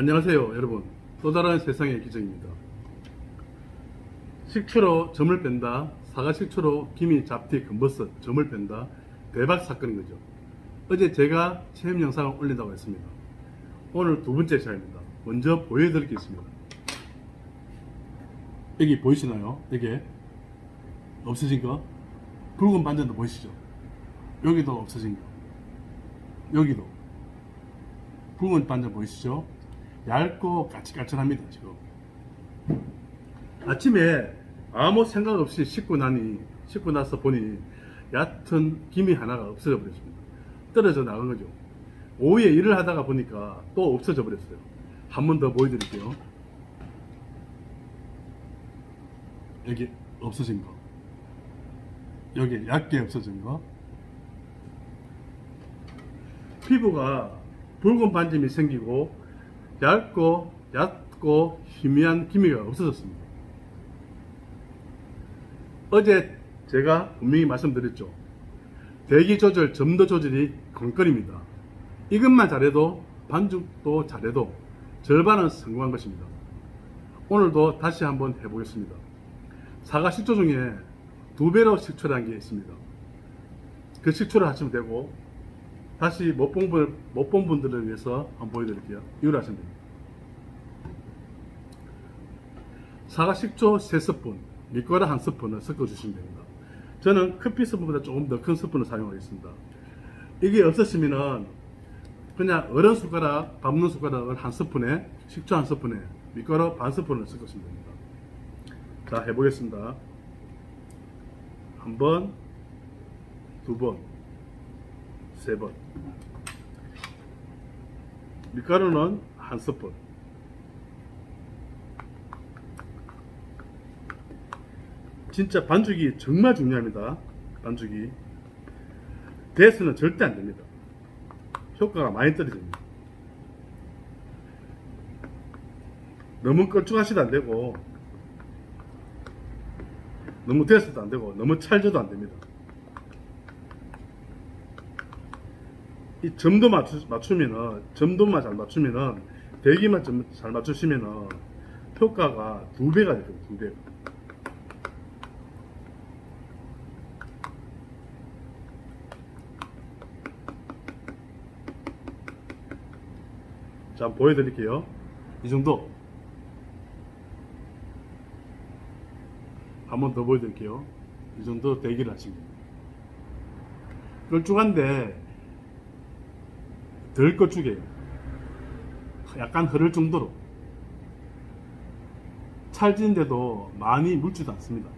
안녕하세요 여러분. 또 다른 세상의 기적입니다. 식초로 점을 뺀다 사과 식초로 기미 잡티 금버섯 점을 뺀다 대박 사건인 거죠. 어제 제가 체험 영상을 올린다고 했습니다. 오늘 두 번째 시간입니다. 먼저 보여드릴 게 있습니다. 여기 보이시나요? 여기 없어진 거? 붉은 반전도 보이시죠? 여기도 없어진 거. 여기도. 붉은 반전 보이시죠? 얇고 까칠까칠합니다 지금. 아침에 아무 생각 없이 씻고 나니 씻고 나서 보니 얕은 김이 하나가 없어져 버렸습니다. 떨어져 나간 거죠. 오후에 일을 하다가 보니까 또 없어져 버렸어요. 한 번 더 보여드릴게요. 여기 없어진 거. 여기 얇게 없어진 거. 피부가 붉은 반점이 생기고 얇고 얕고 희미한 기미가 없어졌습니다. 어제 제가 분명히 말씀드렸죠. 대기 조절, 점도 조절이 관건입니다. 이것만 잘해도 반죽도 잘해도 절반은 성공한 것입니다. 오늘도 다시 한번 해보겠습니다. 사과 식초 중에 두 배로 식초라는 게 있습니다. 그 식초를 하시면 되고 다시 못 본 분, 못본 분들을 위해서 한번 보여드릴게요. 이걸 하시면 됩니다. 사과 식초 3스푼, 미과라 1스푼을 섞어주시면 됩니다. 저는 커피 스푼보다 조금 더 큰 스푼을 사용하겠습니다. 이게 없으시면은 그냥 어른 숟가락, 밥 먹는 숟가락을 한 스푼에, 식초 한 스푼에, 미과라 반 스푼을 섞으시면 됩니다. 자, 해보겠습니다. 한 번, 두 번, 세 번. 밀가루는 한 스푼. 진짜 반죽이 정말 중요합니다. 반죽이. 대수는 절대 안 됩니다. 효과가 많이 떨어집니다. 너무 걸쭉하시도 안 되고, 너무 대수도 안 되고, 너무 찰져도 안 됩니다. 이 점도 맞추, 맞추면은 점도만 잘 맞추면은 대기만 좀잘 맞추시면은 효과가 두 배가 되죠 두 배. 자 보여드릴게요. 이 정도. 한 번 더 보여드릴게요. 이 정도 대기를 하시면 됩니다. 걸쭉한데 덜 걸쭉해요. 약간 흐를 정도로. 찰진데도 많이 묽지도 않습니다.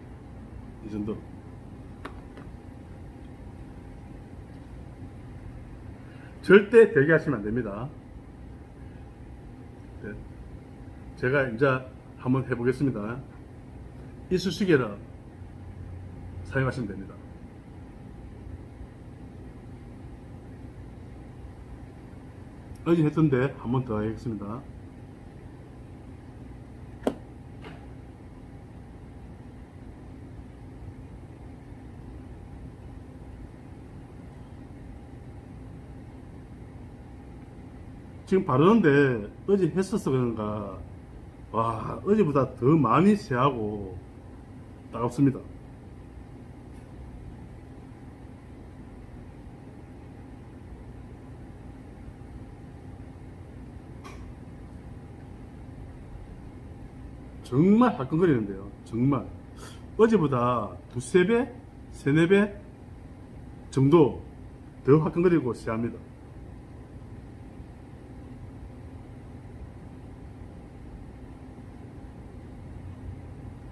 이 정도로. 절대 대기하시면 안 됩니다. 네. 제가 이제 한번 해보겠습니다. 이쑤시개를 사용하시면 됩니다. 어제 했던데 한 번 더 하겠습니다. 지금 바르는데 어제 했었어 그런가 와 어제보다 더 많이 세하고 따갑습니다. 정말 화끈거리는데요. 정말. 어제보다 두세 배, 세네 배 정도 더 화끈거리고 시합니다.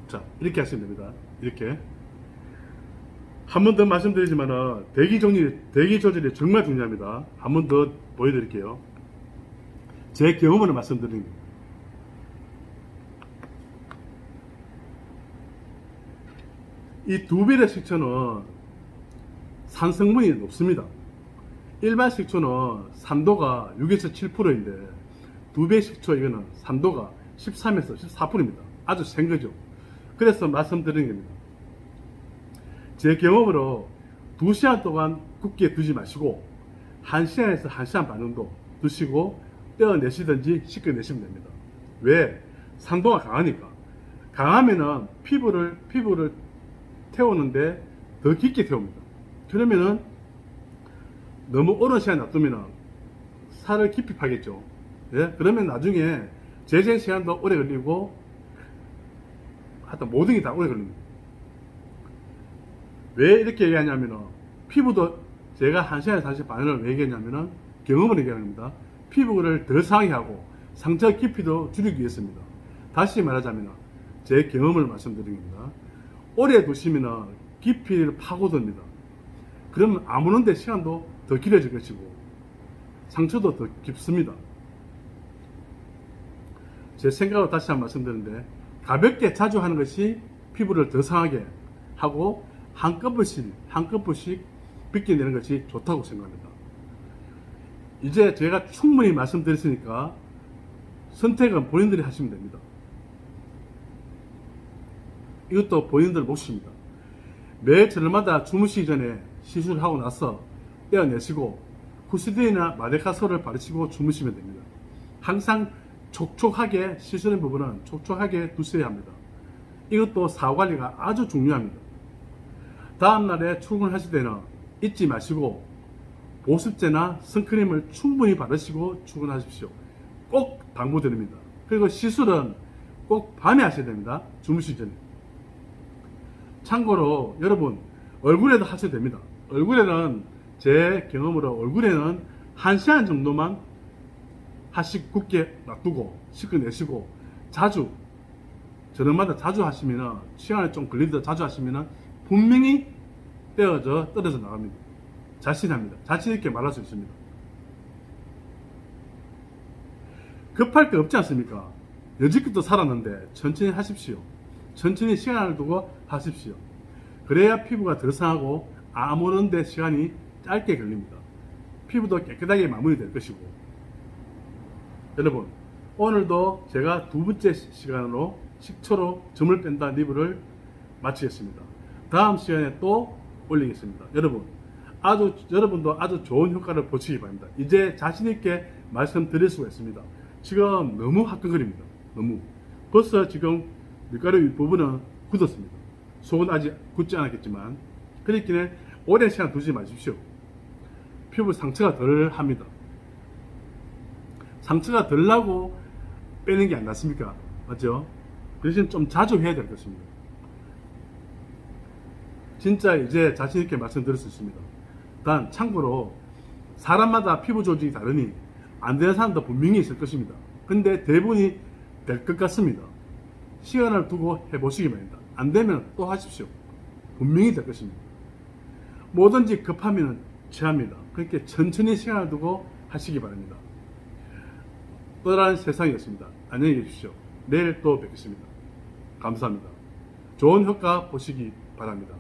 자, 이렇게 하시면 됩니다. 이렇게. 한 번 더 말씀드리지만은 대기 정리, 대기 조절이 정말 중요합니다. 한 번 더 보여드릴게요. 제 경험으로 말씀드리는 겁니다. 이두 배의 식초는 산성분이 높습니다. 일반 식초는 산도가 6에서 7%인데 두배 식초 이거는 산도가 13에서 14%입니다. 아주 센 거죠. 그래서 말씀드리는 겁니다. 제 경험으로 2시간 동안 굳게 두지 마시고 1시간에서 1시간 반 정도 두시고 떼어내시든지 씻겨내시면 됩니다. 왜? 산도가 강하니까. 강하면은 피부를, 피부를 태우는데 더 깊게 태웁니다. 그러면은 너무 오랜 시간 놔두면은 살을 깊이 파겠죠. 예? 그러면 나중에 재생 시간도 오래 걸리고 하여튼 모든 게 다 오래 걸립니다. 왜 이렇게 얘기하냐면은 피부도 제가 1시간에 40반을 왜 얘기했냐면은 경험을 얘기하는 겁니다. 피부를 덜 상하게 하고 상처 깊이도 줄이기 위해서입니다. 다시 말하자면 제 경험을 말씀드린 겁니다. 오래 두시면은 깊이를 파고듭니다. 그러면 아무런데 시간도 더 길어질 것이고 상처도 더 깊습니다. 제 생각을 다시 한번 말씀드리는데 가볍게 자주 하는 것이 피부를 더 상하게 하고 한꺼번씩 한꺼번씩 빗겨내는 것이 좋다고 생각합니다. 이제 제가 충분히 말씀드렸으니까 선택은 본인들이 하시면 됩니다. 이것도 본인들 몫입니다. 매 저녁마다 주무시기 전에 시술을 하고 나서 떼어내시고 후시딘이나 마데카솔을 바르시고 주무시면 됩니다. 항상 촉촉하게 시술의 부분은 촉촉하게 두셔야 합니다. 이것도 사후 관리가 아주 중요합니다. 다음날에 출근하실 때는 잊지 마시고 보습제나 선크림을 충분히 바르시고 출근하십시오. 꼭 당부드립니다. 그리고 시술은 꼭 밤에 하셔야 됩니다. 주무시기 전에. 참고로 여러분 얼굴에도 하셔도 됩니다. 얼굴에는 제 경험으로 얼굴에는 1시간 정도만 하씩 굳게 놔두고 씻어내시고 자주 저녁마다 자주 하시면은 시간이 좀 걸리더 자주 하시면은 분명히 떼어져 떨어져 나갑니다. 자신합니다. 자신 있게 말할 수 있습니다. 급할 게 없지 않습니까? 여지껏도 살았는데 천천히 하십시오. 천천히 시간을 두고 하십시오. 그래야 피부가 덜 상하고 아무런데 시간이 짧게 걸립니다. 피부도 깨끗하게 마무리될 것이고 여러분 오늘도 제가 두 번째 시간으로 식초로 점을 뺀다 리뷰를 마치겠습니다. 다음 시간에 또 올리겠습니다. 여러분 아주 여러분도 아주 좋은 효과를 보시기 바랍니다. 이제 자신 있게 말씀드릴 수가 있습니다. 지금 너무 화끈거립니다. 너무 벌써 지금 밀가루 윗부분은 굳었습니다. 속은 아직 굳지 않았겠지만 그렇기에 오랜 시간 두지 마십시오. 피부 상처가 덜 합니다. 상처가 덜 나고 빼는 게 안 낫습니까? 맞죠? 대신 좀 자주 해야 될 것입니다. 진짜 이제 자신있게 말씀드릴 수 있습니다. 단, 참고로, 사람마다 피부 조직이 다르니, 안 되는 사람도 분명히 있을 것입니다. 근데 대부분이 될 것 같습니다. 시간을 두고 해보시기 바랍니다. 안 되면 또 하십시오. 분명히 될 것입니다. 뭐든지 급하면 취합니다. 그렇게 천천히 시간을 두고 하시기 바랍니다. 또 다른 세상이었습니다. 안녕히 계십시오. 내일 또 뵙겠습니다. 감사합니다. 좋은 효과 보시기 바랍니다.